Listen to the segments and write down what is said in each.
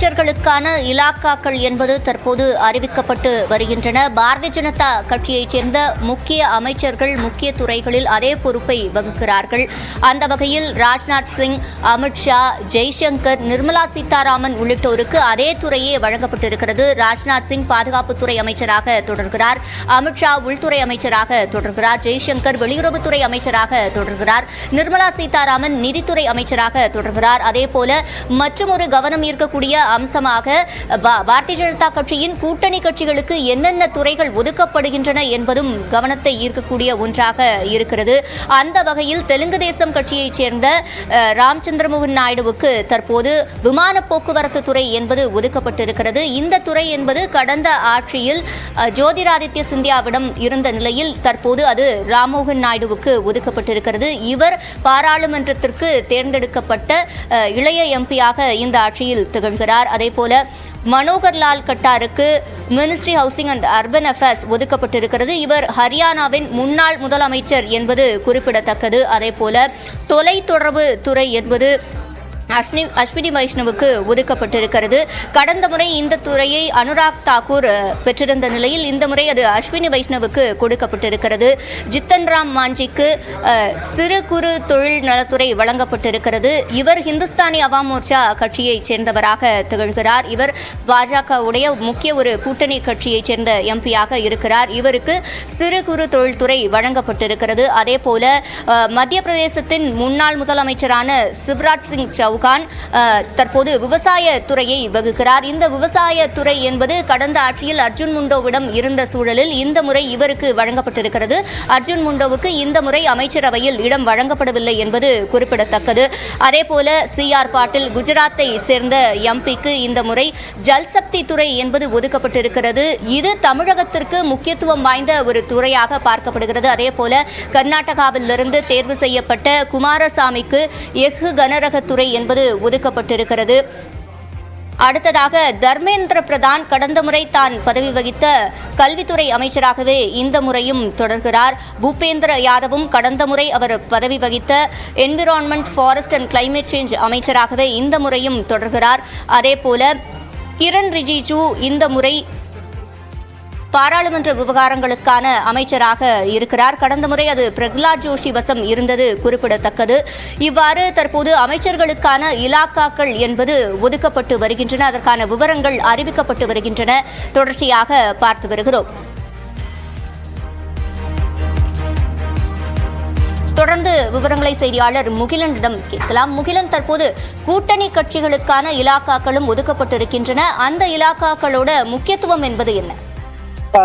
அமைச்சர்களுக்கான இலாக்காக்கள் என்பது தற்போது அறிவிக்கப்பட்டு வருகின்றன. பாரதிய ஜனதா கட்சியைச் சேர்ந்த முக்கிய அமைச்சர்கள் முக்கிய துறைகளில் அதே பொறுப்பை வகுக்கிறார்கள். அந்த வகையில் ராஜ்நாத் சிங் அமித்ஷா ஜெய்சங்கர் நிர்மலா சீதாராமன் உள்ளிட்டோருக்கு அதே துறையே வழங்கப்பட்டிருக்கிறது. ராஜ்நாத் சிங் பாதுகாப்புத்துறை அமைச்சராக தொடர்கிறார். அமித்ஷா உள்துறை அமைச்சராக தொடர்கிறார். ஜெய்சங்கர் வெளியுறவுத்துறை அமைச்சராக தொடர்கிறார். நிர்மலா சீதாராமன் நிதித்துறை அமைச்சராக தொடர்கிறார். அதேபோல மற்றும் ஒரு கவனம் ஈர்க்கக்கூடிய அம்சமாக பா- பாரதிய ஜனதா கட்சியின் கூட்டணி கட்சிகளுக்கு என்னென்ன துறைகள் ஒதுக்கப்படுகின்றன என்பதும் கவனத்தை ஈர்க்கக்கூடிய ஒன்றாக இருக்கிறது. அந்த வகையில் தெலுங்கு தேசம் கட்சியைச் சேர்ந்த ராம்சந்திரமோகன் ராமச்சந்திரமோகன் நாயுடுவுக்கு தற்போது விமான போக்குவரத்து துறை என்பது ஒதுக்கப்பட்டிருக்கிறது. இந்த துறை என்பது கடந்த ஆட்சியில் ஜோதிராதித்ய சிந்தியாவிடம் இருந்த நிலையில் தற்போது அது ராம்மோகன் நாயுடுவுக்கு ஒதுக்கப்பட்டிருக்கிறது. இவர் பாராளுமன்றத்திற்கு தேர்ந்தெடுக்கப்பட்ட இளைய எம்பியாக இந்த ஆட்சியில் திகழ்கிறார். அதேபோல போல Manoharlal கட்டாருக்கு ministry housing and urban affairs ஒதுக்கப்பட்டிருக்கிறது. இவர் ஹரியானாவின் முன்னாள் முதலமைச்சர் என்பது குறிப்பிடத்தக்கது. அதேபோல தொலைத்தொடர்பு துறை என்பது அஸ்னி அஸ்வினி வைஷ்ணவுக்கு ஒதுக்கப்பட்டிருக்கிறது. கடந்த முறை இந்த துறையை அனுராக் தாக்கூர் பெற்றிருந்த நிலையில் இந்த முறை அது அஸ்வினி வைஷ்ணவுக்கு கொடுக்கப்பட்டிருக்கிறது. ஜித்தன் ராம் மாஞ்சிக்கு சிறு குறு தொழில் நலத்துறை வழங்கப்பட்டிருக்கிறது. இவர் ஹிந்துஸ்தானி அவாம் மோர்ச்சா கட்சியைச் சேர்ந்தவராக திகழ்கிறார். இவர் பாஜகவுடைய முக்கிய ஒரு கூட்டணி கட்சியைச் சேர்ந்த எம்பியாக இருக்கிறார். இவருக்கு சிறு குறு தொழில்துறை வழங்கப்பட்டிருக்கிறது. அதே போல மத்திய பிரதேசத்தின் முன்னாள் முதலமைச்சரான சிவராஜ் சிங் சௌகான் அஹ், தற்போது விவசாய துறையை வகுக்கிறார். இந்த விவசாய துறை என்பது கடந்த ஆட்சியில் அர்ஜுன் முண்டோவிடம் இருந்த சூழலில் இந்த முறை இவருக்கு வழங்கப்பட்டிருக்கிறது. அர்ஜுன் முண்டோவுக்கு இந்த முறை அமைச்சரவையில் இடம் வழங்கப்படவில்லை என்பது குறிப்பிடத்தக்கது. அதேபோல சி ஆர் பாட்டில் குஜராத்தை சேர்ந்த எம்பிக்கு இந்த முறை ஜல்சக்தி துறை என்பது ஒதுக்கப்பட்டிருக்கிறது. இது தமிழகத்திற்கு முக்கியத்துவம் வாய்ந்த ஒரு துறையாக பார்க்கப்படுகிறது. அதேபோல கர்நாடகாவிலிருந்து தேர்வு செய்யப்பட்ட குமாரசாமிக்கு எஃகு கனரக துறை என்பது ஒதுக்கப்பட்டிருக்கிறது. அடுத்ததாக தர்மேந்திர பிரதான் கடந்த முறை தான் பதவி வகித்த கல்வித்துறை அமைச்சராகவே இந்த முறையும் தொடர்கிறார். பூபேந்திர யாதவும் கடந்த முறை அவர் பதவி வகித்த environment forest and climate change அமைச்சராகவே இந்த முறையும் தொடர்கிறார். அதேபோல கிரண் ரிஜிஜு இந்த முறை பாராளுமன்ற விவகாரங்களுக்கான அமைச்சராக இருக்கிறார். கடந்த முறை அது பிரகலாத் ஜோஷி வசம் இருந்தது குறிப்பிடத்தக்கது. இவ்வாறு தற்போது அமைச்சர்களுக்கான இலாக்காக்கள் என்பது ஒதுக்கப்பட்டு வருகின்றன. அதற்கான விவரங்கள் அறிவிக்கப்பட்டு வருகின்றன. தொடர்ச்சியாக பார்த்து வருகிறோம். தொடர்ந்து விவரங்களை செய்தியாளர் முகிலனிடம் கேட்கலாம். முகிலன் தற்போது கூட்டணி கட்சிகளுக்கான இலாக்காக்களும் ஒதுக்கப்பட்டிருக்கின்றன. அந்த இலாக்காக்களோட முக்கியத்துவம் என்பது என்ன?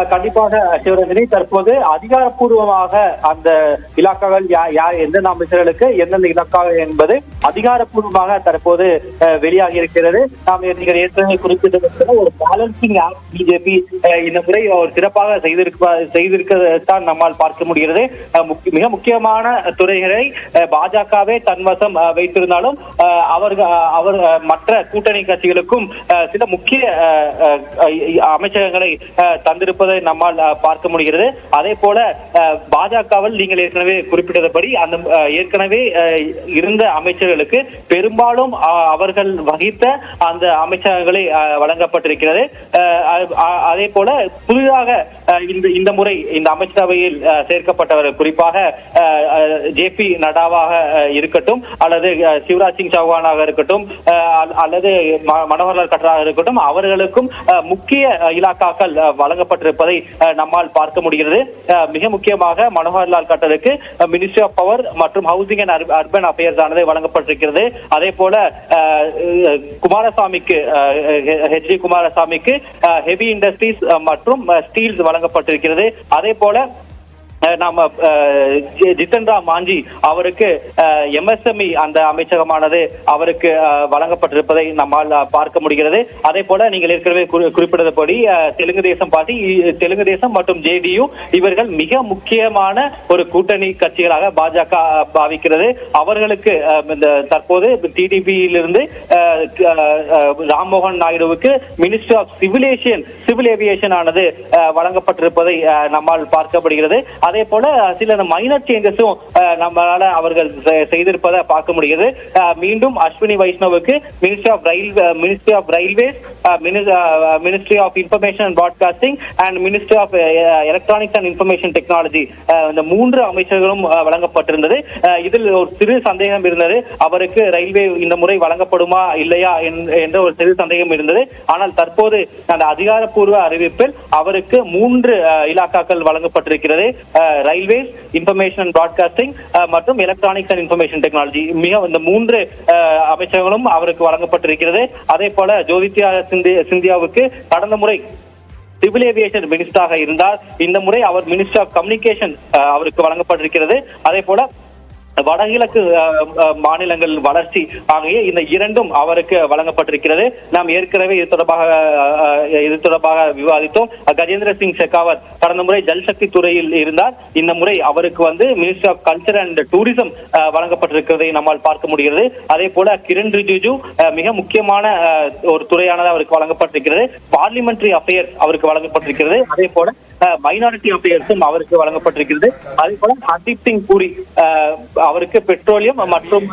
கண்டிப்பாக சிவரஞ்சனி தற்போது அதிகாரப்பூர்வமாக அந்த இலாக்காக்கள் யா- யார் எந்தெந்த அமைச்சர்களுக்கு எந்தெந்த இலாக்கா என்பது அதிகாரப்பூர்வமாக தற்போது வெளியாகி இருக்கிறது. நாம் நீங்கள் ஏற்கனவே குறிப்பிட்டிருக்கிற ஒரு பேலன்சிங் ஆக்ட் பிஜேபி இந்த முறை ஒரு சிறப்பாக செய்திருக்க செய்திருக்கத்தான் நம்மால் பார்க்க முடிகிறது. மிக முக்கியமான துறைகளை அஹ், பாஜகவே தன்வசம் அஹ், வைத்திருந்தாலும் அஹ், அவர்கள் அவர் மற்ற கூட்டணி கட்சிகளுக்கும் சில முக்கிய அஹ், அஹ், அமைச்சகங்களை அஹ், இருப்பதை நம்மால் பார்க்க முடிகிறது. அதே போல பாஜகவில் நீங்கள் ஏற்கனவே குறிப்பிட்டபடி அந்த ஏற்கனவே இருந்த அமைச்சர்களுக்கு பெரும்பாலும் அவர்கள் வகித்த அந்த அமைச்சகங்களை வழங்கப்பட்டிருக்கிறது. அதே போல புதிதாக இந்த இந்த முறை இந்த அமைச்சரவையில் சேர்க்கப்பட்டவர் குறிப்பாக ஜே பி நடாவாக இருக்கட்டும் அல்லது சிவராஜ் சிங் சௌஹானாக இருக்கட்டும் அல்லது மனோகர்லால் கட்டராக இருக்கட்டும் அவர்களுக்கும் முக்கிய இலாக்காக்கள் வழங்கப்பட்டு வழங்கப்பட்டிருப்பதை நம்மால் பார்க்க முடிகிறது. மிக முக்கியமாக மனோகர்லால் கட்டருக்கு மினிஸ்ட்ரி ஆஃப் பவர் மற்றும் ஹவுசிங் அண்ட் அர்பன் அஃபேர்ஸ் ஆனது வழங்கப்பட்டிருக்கிறது. அதே போல குமாரசாமிக்கு ஹெச் டி குமாரசாமிக்கு ஹெவி இண்டஸ்ட்ரீஸ் மற்றும் ஸ்டீல்ஸ் வழங்கப்பட்டிருக்கிறது. அதே போல நாம அஹ், ஜித்தன் ராம் மாஞ்சி அவருக்கு எம்எஸ்எம்இ அந்த அமைச்சகமானது அவருக்கு வழங்கப்பட்டிருப்பதை நம்மால் பார்க்க முடிகிறது. அதே போல நீங்கள் ஏற்கனவே குறி- குறிப்பிட்டபடி தெலுங்கு தேசம் பார்ட்டி தெலுங்கு தேசம் மற்றும் ஜேடியு இவர்கள் மிக முக்கியமான ஒரு கூட்டணி கட்சிகளாக பாஜக பாவிக்கிறது. அவர்களுக்கு இந்த தற்போது டிடிபியிலிருந்து ராம்மோகன் நாயுடுவுக்கு minister of civilisation civil aviation ஆனது வழங்கப்பட்டிருப்பதை நம்மால் பார்க்கப்படுகிறது. அதே போல சில மைனர் சேஞ்சஸும் நம்மளால அவர்கள் செய்திருப்பதை பார்க்க முடியுது மீண்டும் Ashwini வைஷ்ணவுக்கு ministry of rail ministry of railways ministry of information and broadcasting and ministry of electronics and information technology இந்த மூன்று அமைச்சர்களும் வழங்கப்பட்டிருந்தது. இதில் ஒரு சிறு சந்தேகம் இருந்தது. அவருக்கு ரயில்வே இந்த முறை வழங்கப்படுமா இல்லையா என்- என்ற ஒரு சிறு சந்தேகம் இருந்தது. ஆனால் தற்போது அந்த அதிகாரப்பூர்வ அறிவிப்பில் அவருக்கு மூன்று இலாக்காக்கள் வழங்கப்பட்டிருக்கிறது. ரயில்வேஸ் இன்ஃபர்மேஷன் அண்ட் பிராட்காஸ்டிங் மற்றும் எலக்ட்ரானிக்ஸ் அண்ட் இன்ஃபர்மேஷன் டெக்னாலஜி மிக இந்த மூன்று அமைச்சகங்களும் அவருக்கு வழங்கப்பட்டிருக்கிறது. அதே போல ஜோதித்யா சிந்தியாவுக்கு கடந்த முறை சிவில் ஏவியேஷன் மினிஸ்டராக இருந்தார். இந்த முறை அவர் மினிஸ்டர் ஆஃப் கம்யூனிகேஷன் அவருக்கு வழங்கப்பட்டிருக்கிறது. அதே போல வடகிழக்கு மாநிலங்கள் வளர்ச்சி ஆகிய இந்த இரண்டும் அவருக்கு வழங்கப்பட்டிருக்கிறது. நாம் ஏற்கனவே இது தொடர்பாக இது தொடர்பாக விவாதித்தோம். கஜேந்திர சிங் ஷெகாவத் கடந்த முறை ஜல்சக்தி துறையில் இருந்தார். இந்த முறை அவருக்கு வந்து minister of culture and tourism ah, வழங்கப்பட்டிருக்கிறதை நம்மால் பார்க்க முடிகிறது. அதே போல கிரண் ரிஜிஜு மிக முக்கியமான ஒரு துறையானது அவருக்கு வழங்கப்பட்டிருக்கிறது. பார்லிமெண்டரி அஃபேர்ஸ் அவருக்கு வழங்கப்பட்டிருக்கிறது. அதே போல மைனாரிட்டி அஃபேர்ஸும் அவருக்கு வழங்கப்பட்டிருக்கிறது. அதே போல ஹர்தீப் சிங் பூரி அவருக்கு பெட்ரோலியம் மற்றும்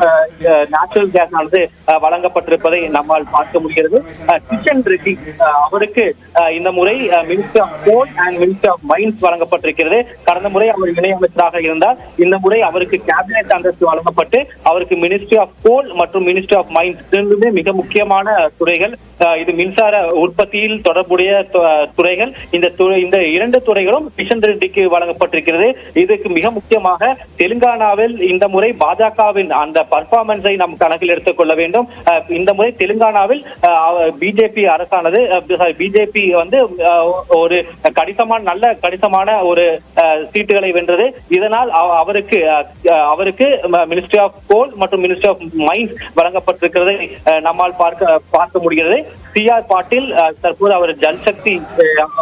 நேச்சுரல் கேஸ் ஆனது வழங்கப்பட்டிருப்பதை நம்மால் பார்க்க முடிகிறது. கிஷன் ரெட்டி அவருக்கு இந்த முறை minister of coal and minister of mines வழங்கப்பட்டிருக்கிறது. கடந்த முறை அவர் இணையமைச்சராக இருந்தார். இந்த முறை அவருக்கு கேபினெட் அந்தஸ்து வழங்கப்பட்டு அவருக்கு மினிஸ்ட்ரி ஆஃப் கோல் மற்றும் மினிஸ்ட்ரி ஆஃப் மைன்ஸ் இரண்டுமே மிக முக்கியமான துறைகள். இது மின்சார உற்பத்தியில் தொடர்புடைய துறைகள். இந்த இந்த இரண்டு துறைகளும் கிஷன் ரெட்டிக்கு வழங்கப்பட்டிருக்கிறது. இதுக்கு மிக முக்கியமாக தெலுங்கானாவில் இந்த முறை பாஜகவின் அந்த பர்ஃபார்மன்ஸை நாம் கணக்கில் எடுத்துக்கொள்ள வேண்டும். இந்த முறை தெலுங்கானாவில் பிஜேபி அரசானது பிஜேபி வந்து ஒரு கணிசமான நல்ல கணிசமான ஒரு சீட்டுகளை வென்றது. இதனால் அவ- அவருக்கு அவருக்கு மினிஸ்ட்ரி ஆஃப் கோல் மற்றும் மினிஸ்ட்ரி ஆஃப் மைன்ஸ் வழங்கப்பட்டிருக்கிறதை நம்மால் பார்க்க பார்க்க முடிகிறது. சி ஆர் பாட்டீல் தற்போது அவர் ஜல்சக்தி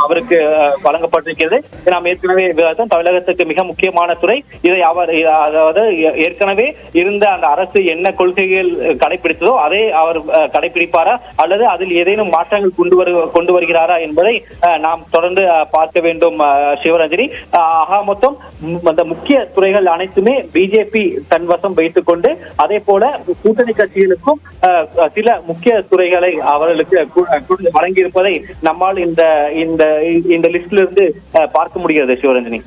அவருக்கு வழங்கப்பட்டிருக்கிறது. நாம் ஏற்கனவே தமிழகத்துக்கு மிக முக்கியமான துறை. இதை அவர் அதாவது ஏற்கனவே இருந்த அந்த அரசு என்ன கொள்கைகள் கடைபிடித்ததோ அதை அவர் கடைபிடிப்பாரா அல்லது அதில் ஏதேனும் மாற்றங்கள் கொண்டு வரு கொண்டு வருகிறாரா என்பதை அஹ், நாம் தொடர்ந்து பார்க்க வேண்டும் சிவரஞ்சனி. அஹ், ஆகா மொத்தம் அந்த முக்கிய துறைகள் அனைத்துமே பிஜேபி தன்வசம் வைத்துக் கொண்டு அதே போல கூட்டணி கட்சிகளுக்கும் சில முக்கிய துறைகளை அவர்களுக்கு கு- கு- வழங்கியிருப்பதை நம்மால் இந்த இந்த இந்த லிஸ்ட்ல இருந்து பார்க்க முடிகிறது சிவரஞ்சனி.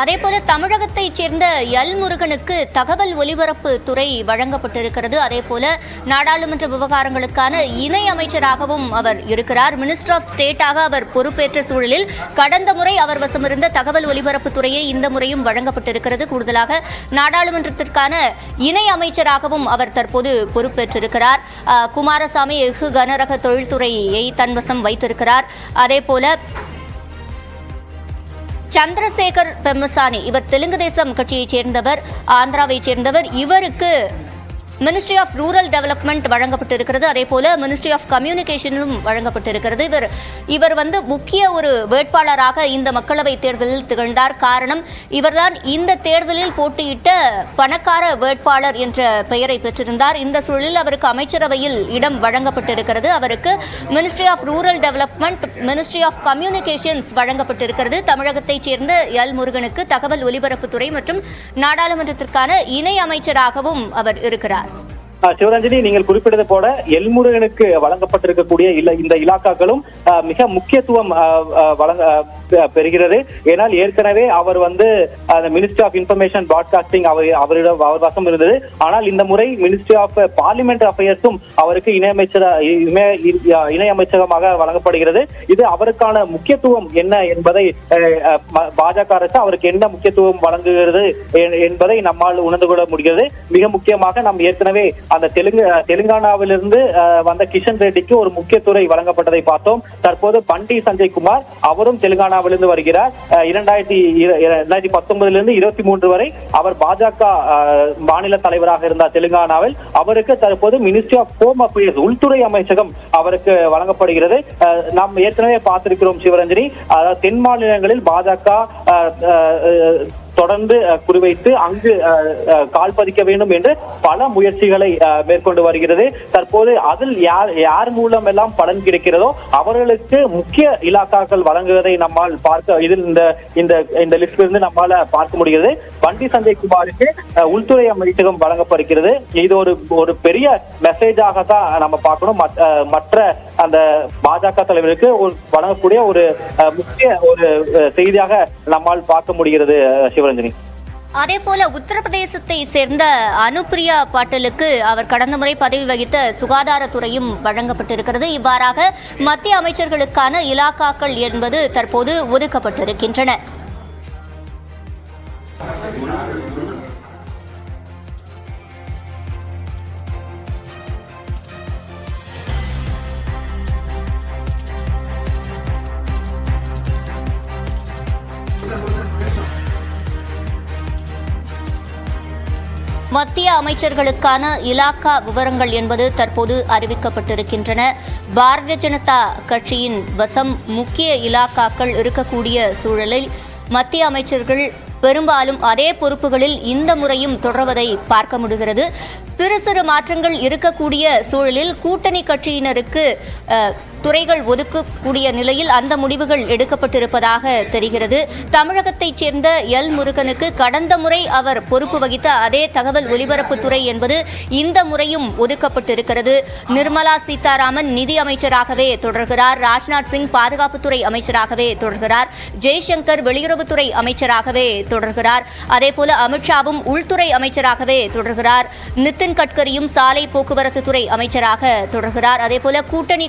அதேபோல தமிழகத்தைச் சேர்ந்த எல் முருகனுக்கு தகவல் ஒலிபரப்பு துறை வழங்கப்பட்டிருக்கிறது. அதேபோல நாடாளுமன்ற விவகாரங்களுக்கான இணை அமைச்சராகவும் அவர் இருக்கிறார். மினிஸ்டர் ஆஃப் ஸ்டேட்டாக அவர் பொறுப்பேற்ற சூழலில் கடந்த முறை அவர் வசமிருந்த தகவல் ஒலிபரப்பு துறையை இந்த முறையும் வழங்கப்பட்டிருக்கிறது. கூடுதலாக நாடாளுமன்றத்திற்கான இணை அமைச்சராகவும் அவர் தற்போது பொறுப்பேற்றிருக்கிறார். குமாரசாமி எஃகு கனரக தொழில்துறையை தன்வசம் வைத்திருக்கிறார். அதேபோல சந்திரசேகர் பெம்மசானி இவர் தெலுங்கு தேசம் கட்சியைச் சேர்ந்தவர் ஆந்திராவைச் சேர்ந்தவர். இவருக்கு மினிஸ்ட்ரி ஆஃப் ரூரல் டெவலப்மெண்ட் வழங்கப்பட்டிருக்கிறது. அதே போல மினிஸ்ட்ரி ஆஃப் கம்யூனிகேஷனும் வழங்கப்பட்டிருக்கிறது. இவர் இவர் வந்து முக்கிய ஒரு வேட்பாளராக இந்த மக்களவை தேர்தலில் திகழ்ந்தார். காரணம் இவர்தான் இந்த தேர்தலில் போட்டியிட்ட பணக்கார வேட்பாளர் என்ற பெயரை பெற்றிருந்தார். இந்த சூழலில் அவருக்கு அமைச்சரவையில் இடம் வழங்கப்பட்டிருக்கிறது. அவருக்கு ministry of rural development ministry of communications வழங்கப்பட்டிருக்கிறது. தமிழகத்தைச் சேர்ந்த எல் முருகனுக்கு தகவல் ஒலிபரப்புத்துறை மற்றும் நாடாளுமன்றத்திற்கான இணை அமைச்சராகவும் அவர் இருக்கிறார். சிவரஞ்சனி நீங்கள் குறிப்பிட்டது போல எல்முருகனுக்கு வழங்கப்பட்டிருக்கக்கூடிய இல்ல இந்த இலாக்காக்களும் மிக முக்கியத்துவம் வழங்க பெறுகிறது. ஏனால் ஏற்கனவே அவர் வந்து மினிஸ்ட்ரி ஆஃப் இன்ஃபர்மேஷன் பிராட்காஸ்டிங் அவர் அவரிடம் அவர் வசம் இருந்தது. ஆனால் இந்த முறை மினிஸ்ட்ரி ஆஃப் பார்லிமெண்ட் அஃபேர்ஸும் அவருக்கு இணையமைச்சர இணை- இணையமைச்சகமாக வழங்கப்படுகிறது. இது அவருக்கான முக்கியத்துவம் என்ன என்பதை பாஜக அரசு அவருக்கு என்ன முக்கியத்துவம் வழங்குகிறது என்பதை நம்மால் உணர்ந்து கொள்ள முடிகிறது. மிக முக்கியமாக நாம் ஏற்கனவே அந்த தெலுங்கு தெலுங்கானாவிலிருந்து அஹ், வந்த கிஷன் ரெட்டிக்கு ஒரு முக்கிய துறை வழங்கப்பட்டதை பார்த்தோம். தற்போது பண்டி சஞ்சய் குமார் அவரும் தெலுங்கானாவிலிருந்து வருகிறார். இரண்டாயிரத்தி இரண்டாயிரத்தி பத்தொன்பதிலிருந்து இருபத்தி மூன்று வரை அவர் பாஜக மாநில தலைவராக இருந்தார் தெலுங்கானாவில். அவருக்கு தற்போது மினிஸ்ட்ரி ஆஃப் ஹோம் அஃபேர்ஸ் உள்துறை அமைச்சகம் அவருக்கு வழங்கப்படுகிறது. அஹ், நாம் ஏற்கனவே பார்த்திருக்கிறோம் சிவரஞ்சனி. அதாவது தென் மாநிலங்களில் பாஜக தொடர்ந்து குறிவைத்து அங்கு கால் பதிக்க வேண்டும் என்று பல முயற்சிகளை மேற்கொண்டு வருகிறது. தற்போது அதில் யார் யார் மூலம் எல்லாம் பலன் கிடைக்கிறதோ அவர்களுக்கு முக்கிய இலாக்காக்கள் வழங்குவதை நம்மால் பார்க்க இதில் இந்த இந்த இந்த லிஸ்ட் இருந்து நம்மால பார்க்க முடிகிறது. வண்டி சஞ்சய் குமாருக்கு உள்துறை அமைச்சகம் வழங்கப்படுகிறது. இது ஒரு ஒரு பெரிய மெசேஜாக தான் நம்ம பார்க்கணும். மற்ற அந்த பாஜக தலைவருக்கு வழங்கக்கூடிய ஒரு முக்கிய ஒரு செய்தியாக நம்மால் பார்க்க முடிகிறது அஹ், சிவரஞ்சனி. அதே போல உத்தரப்பிரதேசத்தை சேர்ந்த அனுப்பிரியா பாட்டலுக்கு அவர் கடந்த முறை பதவி வகித்த சுகாதாரத்துறையும் வழங்கப்பட்டிருக்கிறது. இவ்வாறாக மத்திய அமைச்சர்களுக்கான இலாக்காக்கள் என்பது தற்போது ஒதுக்கப்பட்டிருக்கின்றன. மத்திய அமைச்சர்களுக்கான இலாக்கா விவரங்கள் என்பது தற்போது அறிவிக்கப்பட்டிருக்கின்றன. பாரதிய ஜனதா கட்சியின் வசம் முக்கிய இலாக்காக்கள் இருக்கக்கூடிய சூழலில் மத்திய அமைச்சர்கள் பெரும்பாலும் அதே பொறுப்புகளில் இந்த முறையும் தொடர்வதை பார்க்க முடிகிறது. சிறு சிறு மாற்றங்கள் இருக்கக்கூடிய சூழலில் கூட்டணி கட்சியினருக்கு துறைகள் ஒதுக்கக்கூடிய நிலையில் அந்த முடிவுகள் எடுக்கப்பட்டிருப்பதாக தெரிகிறது. தமிழகத்தைச் சேர்ந்த எல். முருகனுக்கு கடந்த முறை அவர் பொறுப்பு வகித்த அதே தகவல் ஒலிபரப்புத்துறை என்பது இந்த முறையும் ஒதுக்கப்பட்டிருக்கிறது. நிர்மலா சீதாராமன் நிதி அமைச்சராகவே தொடர்கிறார். ராஜ்நாத் சிங் பாதுகாப்புத்துறை அமைச்சராகவே தொடர்கிறார். ஜெய்சங்கர் வெளியுறவுத்துறை அமைச்சராகவே தொடர்கிறார். அதேபோல அமித்ஷாவும் உள்துறை அமைச்சராகவே தொடர்கிறார். நிதின் கட்கரியும் சாலை போக்குவரத்து துறை அமைச்சராக தொடர்கிறார். அதேபோல கூட்டணி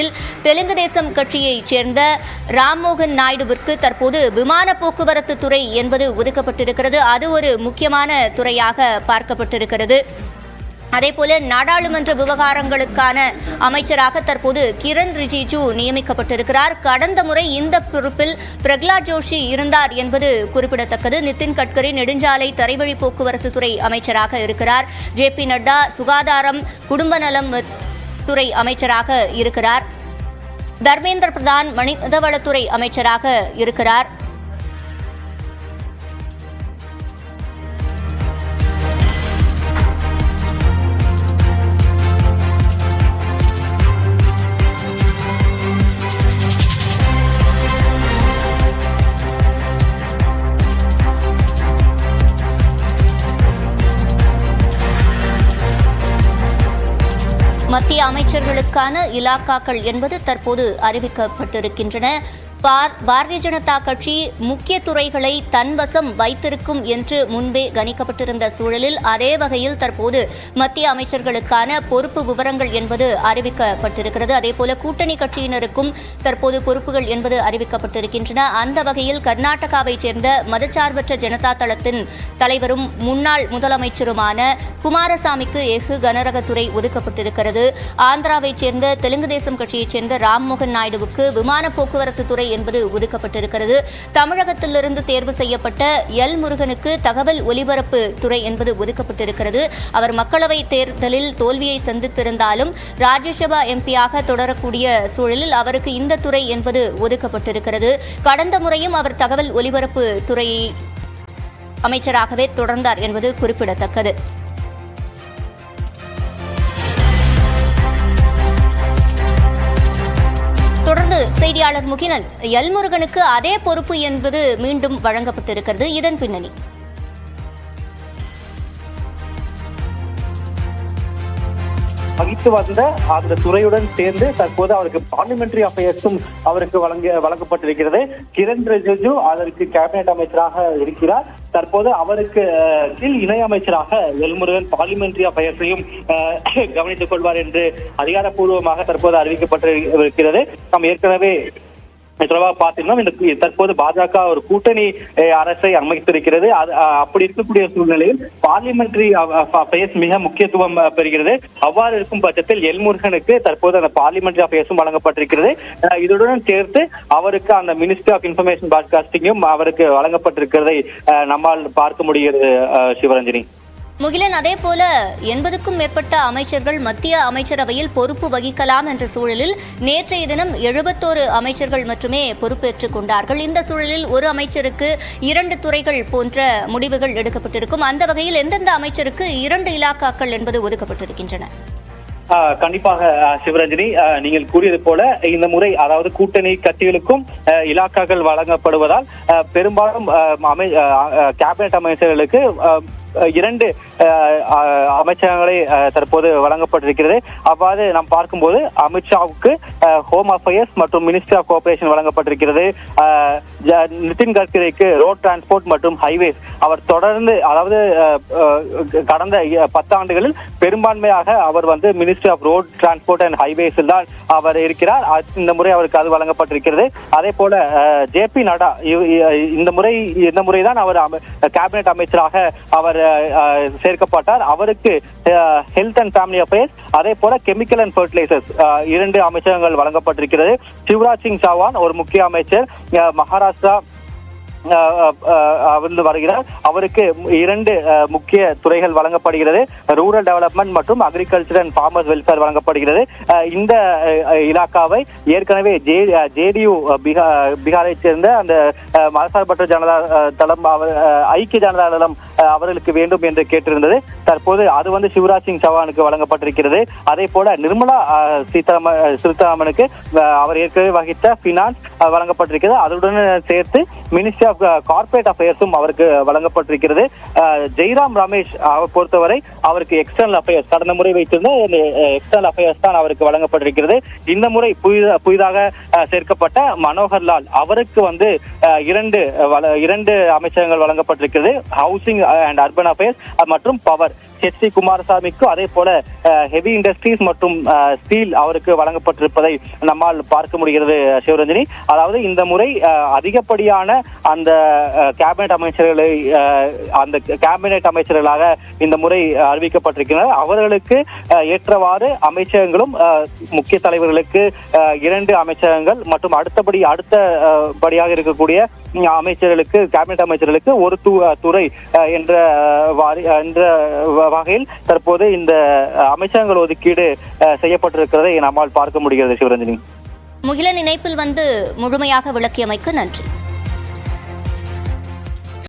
கட்சியினரில் தெலுங்கு தேசம் கட்சியைச் சேர்ந்த ராம்மோகன் நாயுடுவிற்கு தற்போது விமான போக்குவரத்து துறை என்பது ஒதுக்கப்பட்டிருக்கிறது. அது ஒரு முக்கியமான துறையாக பார்க்கப்பட்டிருக்கிறது. அதேபோல நாடாளுமன்ற விவகாரங்களுக்கான அமைச்சராக தற்போது கிரண் ரிஜிஜு நியமிக்கப்பட்டிருக்கிறார். கடந்த முறை இந்த பொறுப்பில் பிரகலாத் ஜோஷி இருந்தார் என்பது குறிப்பிடத்தக்கது. நிதின் கட்கரி நெடுஞ்சாலை தரைவழி போக்குவரத்து துறை அமைச்சராக இருக்கிறார். ஜே பி நட்டா சுகாதாரம் குடும்ப நலம் துறை அமைச்சராக இருக்கிறார். தர்மேந்திர பிரதான் மனிதவளத்துறை அமைச்சராக இருக்கிறார். மத்திய அமைச்சர்களுக்கான இலாக்காக்கள் என்பது தற்போது அறிவிக்கப்பட்டிருக்கின்றன. பார் பாரதிய ஜனதா கட்சி முக்கிய துறைகளை தன்வசம் வைத்திருக்கும் என்று முன்பே கணிக்கப்பட்டிருந்த சூழலில் அதே வகையில் தற்போது மத்திய அமைச்சர்களுக்கான பொறுப்பு விவரங்கள் என்பது அறிவிக்கப்பட்டிருக்கிறது. அதேபோல கூட்டணி கட்சியினருக்கும் தற்போது பொறுப்புகள் என்பது அறிவிக்கப்பட்டிருக்கின்றன. அந்த வகையில் கர்நாடகாவைச் சேர்ந்த மதச்சார்பற்ற ஜனதா தளத்தின் தலைவரும் முன்னாள் முதலமைச்சருமான குமாரசாமிக்கு எஃகு கனரகத்துறை ஒதுக்கப்பட்டிருக்கிறது. ஆந்திராவைச் சேர்ந்த தெலுங்கு தேசம் கட்சியைச் சேர்ந்த ராம்மோகன் நாயுடுவுக்கு விமான போக்குவரத்து துறை என்பது ஒதுக்கப்பட்டிருக்கிறது. தமிழகத்திலிருந்து தேர்வு செய்யப்பட்ட எல் முருகனுக்கு தகவல் ஒலிபரப்பு துறை என்பது ஒதுக்கப்பட்டிருக்கிறது. அவர் மக்களவை தேர்தலில் தோல்வியை சந்தித்திருந்தாலும் ராஜ்யசபா எம்பியாக தொடரக்கூடிய சூழலில் அவருக்கு இந்த துறை என்பது ஒதுக்கப்பட்டிருக்கிறது. கடந்த முறையும் அவர் தகவல் ஒலிபரப்பு துறையை அமைச்சராகவே தொடர்ந்தார் என்பது குறிப்பிடத்தக்கது. தொடர்ந்து செய்தியாளர் முகிலன் எல்முருகனுக்கு அதே பொறுப்பு என்பது மீண்டும் வழங்கப்பட்டிருக்கிறது. இதன் பின்னணி. வகித்து வந்த அந்த துறையுடன் சேர்ந்து தற்போது அவருக்கு பார்லிமெண்டரி அஃபேர்ஸும் அவருக்கு வழங்க வழங்கப்பட்டிருக்கிறது. கிரண் ரிஜிஜு அதற்கு கேபினெட் அமைச்சராக இருக்கிறார். தற்போது அவருக்கு கீழ் இணை அமைச்சராக எல்முருகன் பார்லிமெண்டரி அஃபேர்ஸையும் கவனித்துக் கொள்வார் என்று அதிகாரப்பூர்வமாக தற்போது அறிவிக்கப்பட்டிருக்கிறது. நாம் ஏற்கனவே தொடர்பாக பார்த்தீங்கன்னா இந்த தற்போது பாஜக ஒரு கூட்டணி அரசை அமைத்திருக்கிறது. அது அப்படி இருக்கக்கூடிய சூழ்நிலையில் பார்லிமெண்டரி அஃபேர்ஸ் மிக முக்கியத்துவம் பெறுகிறது. அவ்வாறு இருக்கும் பட்சத்தில் எல்முருகனுக்கு தற்போது அந்த பார்லிமெண்டரி அஃபேர்ஸும் வழங்கப்பட்டிருக்கிறது. இதனுடன் சேர்த்து அவருக்கு அந்த மினிஸ்ட்ரி ஆஃப் இன்ஃபர்மேஷன் பிராட்காஸ்டிங்கும் அவருக்கு வழங்கப்பட்டிருக்கிறதை அஹ், நம்மால் பார்க்க முடிகிறது அஹ், முகிலன் அதே போல எண்பதுக்கும் மேற்பட்ட அமைச்சர்கள் மத்திய அமைச்சரவையில் பொறுப்பு வகிக்கலாம் என்ற சூழலில் நேற்றைய தினம் எழுபத்தோரு அமைச்சர்கள் மட்டுமே பொறுப்பேற்றுக் கொண்டார்கள். இந்த சூழலில் ஒரு அமைச்சருக்கு இரண்டு துறைகள் போன்ற முடிவுகள் எடுக்கப்பட்டிருக்கும். அந்த வகையில் எந்தெந்த அமைச்சருக்கு இரண்டு இலாக்காக்கள் என்பது ஒதுக்கப்பட்டிருக்கின்றன? ஆஹ் கண்டிப்பாக சிவரஞ்சனி. நீங்கள் கூறியது போல இந்த முறை அதாவது கூட்டணி கட்சிகளுக்கும் இலாக்காக்கள் வழங்கப்படுவதால் பெரும்பாலும் அமை கேபினெட் அமைச்சர்களுக்கு இரண்டு அமைச்சகங்களை தற்போது வழங்கப்பட்டிருக்கிறது. அவ்வாறு நாம் பார்க்கும்போது அமித்ஷாவுக்கு ஹோம் அஃபேர்ஸ் மற்றும் மினிஸ்ட்ரி ஆஃப் கோஆபரேஷன் வழங்கப்பட்டிருக்கிறது. ஜ- நிதின் கட்கரிக்கு ரோட் டிரான்ஸ்போர்ட் மற்றும் ஹைவேஸ் அவர் தொடர்ந்து அதாவது கடந்த பத்தாண்டுகளில் பெரும்பான்மையாக அவர் வந்து ministry of road transport and ஹைவேஸில் தான் அவர் இருக்கிறார். அ- இந்த முறை அவருக்கு அது வழங்கப்பட்டிருக்கிறது. அதே போல ஜே பி நட்டா இ- இந்த முறை இந்த முறை தான் அவர் கேபினெட் அமைச்சராக அவர் சேர்க்கப்பட்டார். அவருக்கு ஹெல்த் அண்ட் ஃபேமிலி அஃபேர்ஸ் அதே போல கெமிக்கல் அண்ட் ஃபர்டிலைசர்ஸ் இரண்டு அமைச்சகங்கள் வழங்கப்பட்டிருக்கிறது. சிவராஜ் சிங் சவான் ஒரு முக்கிய அமைச்சர் மகாராஷ்டிரா அஹ், வருகிறார். அவருக்கு இரண்டு முக்கிய துறைகள் வழங்கப்படுகிறது. ரூரல் டெவலப்மெண்ட் மற்றும் அக்ரிகல்ச்சர் அண்ட் ஃபார்மர்ஸ் வெல்ஃபேர் வழங்கப்படுகிறது. இந்த இலாக்காவை ஏற்கனவே ஜே ஜேடியு பீகாரை சேர்ந்த அந்த மதசார்பற்ற ஜனதா தளம் ஐக்கிய ஜனதா தளம் அவர்களுக்கு வேண்டும் என்று கேட்டிருந்தது. தற்போது அது வந்து சிவராஜ் சிங் சவானுக்கு வழங்கப்பட்டிருக்கிறது. அதே போல நிர்மலா அஹ், சீதாராம சீதாராமனுக்கு அவர் ஏற்கனவே வகித்த பினான்ஸ் வழங்கப்பட்டிருக்கிறது. அதனுடன் சேர்த்து மினிஸ்ட்ரி ஆஃப் கார்ப்பரேட் அஃபேர்ஸும் அவருக்கு வழங்கப்பட்டிருக்கிறது. ஜெய்ராம் ரமேஷ் அவர் பொறுத்தவரை அவருக்கு எக்ஸ்டர்னல் அஃபேர்ஸ் கடந்த முறை வைத்திருந்த எக்ஸ்டர்னல் அஃபேர்ஸ் தான் அவருக்கு வழங்கப்பட்டிருக்கிறது. இந்த முறை புதிதாக புதிதாக சேர்க்கப்பட்ட மனோகர் லால் அவருக்கு வந்து இரண்டு வள- இரண்டு அமைச்சகங்கள் வழங்கப்பட்டிருக்கிறது. ஹவுசிங் அண்ட் அர்பன் அஃபேர்ஸ் மற்றும் பவர் ஹெச் சி அதே போல uh, ஹெவி இண்டஸ்ட்ரீஸ் மற்றும் uh, ஸ்டீல் அவருக்கு வழங்கப்பட்டிருப்பதை நம்மால் பார்க்க முடிகிறது uh, சிவரஞ்சனி. அதாவது இந்த முறை அதிகப்படியான அந்த கேபினெட் அமைச்சர்களை அந்த கேபினெட் அமைச்சர்களாக இந்த முறை அறிவிக்கப்பட்டிருக்கின்றனர். அவர்களுக்கு ஏற்றவாறு அமைச்சகங்களும் முக்கிய தலைவர்களுக்கு இரண்டு அமைச்சகங்கள் மற்றும் அடுத்தபடி அடுத்த படியாக இருக்கக்கூடிய அமைச்சர்களுக்கு கேபினெட் அமைச்சர்களுக்கு ஒரு அஹ், துறை என்ற வாரி- என்ற வ- வகையில் தற்போது இந்த அமைச்சகங்கள் ஒதுக்கீடு அஹ், செய்யப்பட்டிருக்கிறதை நம்மால் பார்க்க முடிகிறது சிவரஞ்சனி. முகிலன் இணைப்பில் வந்து முழுமையாக விளக்கியமைக்கு நன்றி.